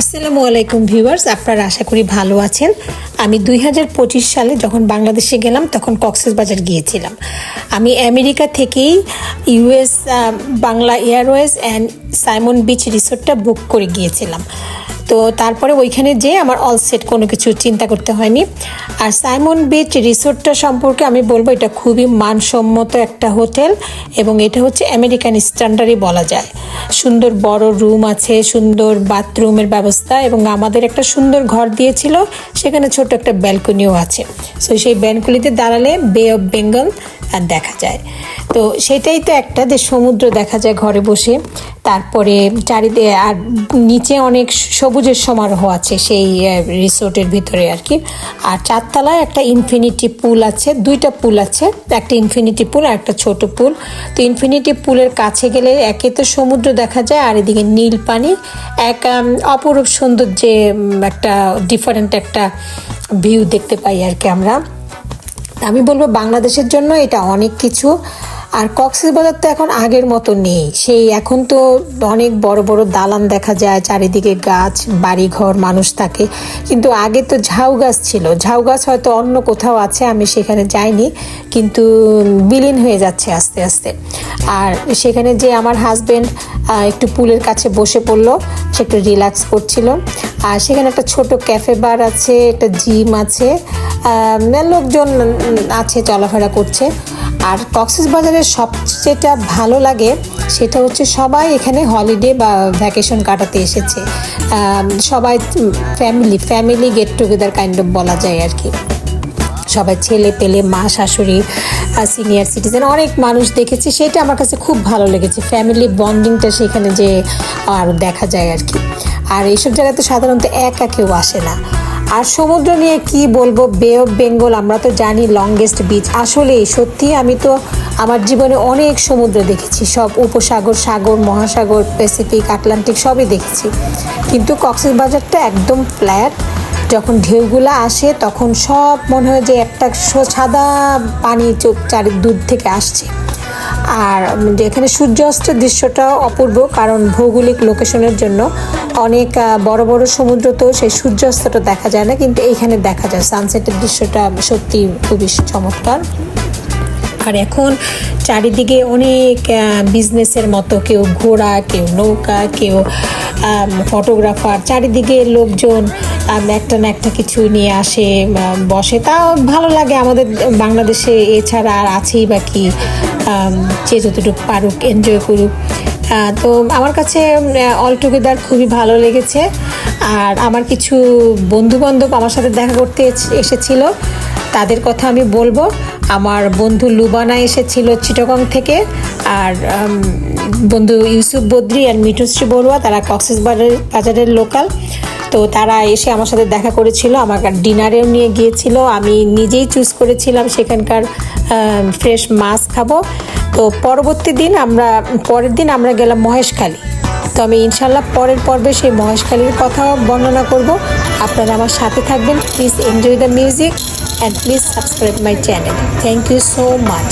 আসসালামু আলাইকুম ভিউয়ার্স, আপনারা আশা করি ভালো আছেন। আমি দুই হাজার পঁচিশ সালে যখন বাংলাদেশে গেলাম, তখন কক্সেস বাজার গিয়েছিলাম। আমি আমেরিকা থেকেই US Bangla airways and Simon beach রিসোর্টটা book করে গিয়েছিলাম। তো তারপরে ওইখানে যেয়ে আমার অল সেট কোনো কিছু চিন্তা করতে হয়নি। আর সাইমন বিচ রিসোর্টটা সম্পর্কে আমি বলব, এটা খুবই মানসম্মত একটা হোটেল এবং এটা হচ্ছে আমেরিকান স্ট্যান্ডার্ডই বলা যায়। সুন্দর বড় রুম আছে, সুন্দর বাথরুমের ব্যবস্থা এবং আমাদের একটা সুন্দর ঘর দিয়েছিল, সেখানে ছোট একটা ব্যালকনিও আছে। সো সেই ব্যালকনিতে দাঁড়ালে বে অফ বেঙ্গল আর দেখা যায়। তো সেটাই তো একটা যে সমুদ্র দেখা যায় ঘরে বসে। তারপরে চারিদিকে আর নিচে অনেক সবুজের সমারোহ আছে সেই রিসোর্টের ভিতরে আর কি। আর চারতলায় একটা ইনফিনিটি পুল আছে, দুইটা পুল আছে, একটা ইনফিনিটি পুল আর একটা ছোট পুল তো ইনফিনিটি পুলের কাছে গেলে একে তো সমুদ্র দেখা যায়, আর এদিকে নীল পানি, এক অপরূপ সুন্দর যে একটা ডিফারেন্ট একটা ভিউ দেখতে পাই আর কি আমরা। আমি বলব বাংলাদেশের জন্য এটা অনেক কিছু। আর কক্সেস বাজার তো এখন আগের মতো নেই। সেই এখন তো অনেক বড় বড় দালান দেখা যায়, চারিদিকে গাছ, বাড়িঘর, মানুষ থাকে। কিন্তু আগে তো ঝাউ গাছ ছিল। ঝাউ গাছ হয়তো অন্য কোথাও আছে, আমি সেখানে যাইনি। কিন্তু বিলীন হয়ে যাচ্ছে আস্তে আস্তে। আর সেখানে যে আমার হাজবেন্ড একটু পুলের কাছে বসে পড়ল সে একটু রিল্যাক্স করছিল। আর সেখানে একটা ছোট ক্যাফে বার আছে একটা জিম আছে আহ, লোকজন আছে চলাফেরা করছে। আর কক্সেস বাজারের সবচেয়েটা ভালো লাগে সেটা হচ্ছে সবাই এখানে হলিডে বা ভ্যাকেশন কাটাতে এসেছে। সবাই family family get together kind of বলা যায় আর কি। সবাই ছেলে পেলে, মা, শাশুড়ি সিনিয়র সিটিজেন অনেক মানুষ দেখেছি। সেটা আমার কাছে খুব ভালো লেগেছে। ফ্যামিলি বন্ডিংটা সেখানে যে আরও দেখা যায় আর কি। আর এইসব জায়গায় তো সাধারণত একা কেউ আসে না। আর সমুদ্র নিয়ে কি বলব? বে অফ বেঙ্গল আমরা তো জানি লংগেস্ট বিচ আসলে সত্যি আমি তো আমার জীবনে অনেক সমুদ্র দেখেছি। সব উপসাগর, সাগর, মহাসাগর প্যাসিফিক আটলান্টিক সবই দেখেছি। কিন্তু কক্সবাজারটা একদম ফ্ল্যাট যখন ঢেউগুলো আসে, তখন সব মনে হয় যে একটা সাদা পানি চোখ চারি দূর থেকে আসছে। আর এখানে সূর্যাস্তের দৃশ্যটাও অপূর্ব, কারণ ভৌগোলিক লোকেশনের জন্য অনেক বড় বড় সমুদ্র তো সেই সূর্যাস্তটা দেখা যায় না, কিন্তু এইখানে দেখা যায়। সানসেটের দৃশ্যটা সত্যি খুবই চমৎকার। আর এখন চারিদিকে অনেক বিজনেসের মতো, কেউ ঘোড়া, কেউ নৌকা, কেউ ফটোগ্রাফার চারিদিকে লোকজন একটা না একটা কিছু নিয়ে আসে বসে। তাও ভালো লাগে আমাদের বাংলাদেশে, এছাড়া আর আছেই বা কি যে যতটুকু পারুক এনজয় করুক। তো আমার কাছে অল টুগেদার খুবই ভালো লেগেছে। আর আমার কিছু বন্ধু বান্ধব আমার সাথে দেখা করতে এস- এসেছিল। তাদের কথা আমি বলব। আমার বন্ধু লুবানা এসেছিল চিটগং থেকে, আর বন্ধু ইউসুফ বদ্রি আর মিঠুশ্রী বড়ুয়া, তারা কক্সেস বাজারের লোকাল। তো তারা এসে আমার সাথে দেখা করেছিল, আমাকে ডিনারেও নিয়ে গিয়েছিল। আমি নিজেই চুজ করেছিলাম সেখানকার ফ্রেশ মাছ খাব। তো পরবর্তী দিন আমরা, পরের দিন আমরা গেলাম মহেশখালী। তো আমি ইনশাল্লাহ পরের পর্বে সেই মহেশখালীর কথাও বর্ণনা করব। আপনারা আমার সাথে থাকবেন। Please enjoy the music and please subscribe my channel thank you so much